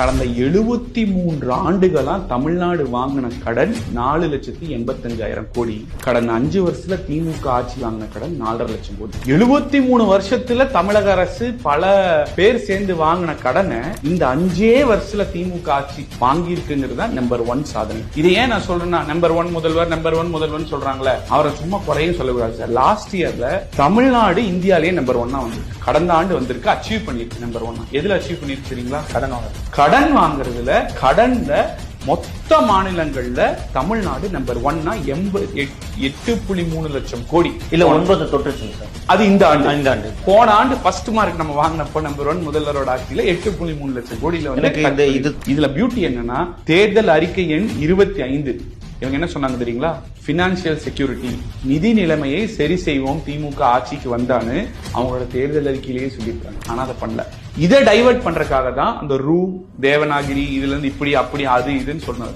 கடந்த எழுபத்தி மூன்று ஆண்டுகளா தமிழ்நாடு வாங்கின கடன் நாலு லட்சத்தி எண்பத்தஞ்சாயிரம் கோடி. கடந்த அஞ்சு வருஷத்துல திமுக ஆட்சி வாங்கின கடன் நாலரை லட்சம் கோடி. எழுபத்தி மூணு வருஷத்துல தமிழக அரசு பல பேர் சேர்ந்து வாங்கின கடனை இந்த அஞ்சே வருஷத்துல திமுக ஆட்சி வாங்கி இருக்குங்கிறது தான் நம்பர் ஒன் சாதனை. இது ஏன் நான் சொல்றேன்னா நம்பர் ஒன் முதல்வர் நம்பர் ஒன் முதல்வர் சொல்றாங்களே அவரை சும்மா குறையும் சொல்லக்கூடாது சார். லாஸ்ட் இயர்ல தமிழ்நாடு இந்தியாலேயே நம்பர் ஒன்னா வந்து கடந்த ஆண்டு வந்திருக்கு அச்சீவ் பண்ணிருக்கு நம்பர் ஒன் எதுல அச்சீவ் பண்ணிருக்கு தெரியுங்களா? கடன் வாங்க கடன் வாங்குறதுல கடன்ல மொத்த மாநிலங்கள்ல தமிழ்நாடு நம்பர் ஒன்னா எண்பது எட்டு புள்ளி மூணு லட்சம் கோடி. இல்ல ஒன்பது சார். அது இந்த ஆண்டு. இந்த ஆண்டு. போன ஆண்டு ஃபர்ஸ்ட் மார்க் நம்ம வாங்கினப்போ நம்பர் ஒன் முதல்வரோட ஆட்சியில எட்டு புள்ளி மூணு லட்சம் கோடியில வந்து இதுல பியூட்டி என்னன்னா தேர்தல் அறிக்கை எண் இருபத்தி ஐந்து. இவங்க என்ன சொன்னாங்க தெரியுங்களா? பினான்சியல் செக்யூரிட்டி நிதி நிலைமையை சரி செய்வோம். திமுக ஆட்சிக்கு வந்தான்னு அவங்களோட தேர்தல் அறிக்கையிலேயே சொல்லியிருக்காங்க. ஆனா அதை பண்ணல. இதை டைவர்ட் பண்றதுக்காக தான் அந்த ரூ தேவநாகிரி இதுல இருந்து இப்படி அப்படி அது இதுன்னு சொன்னது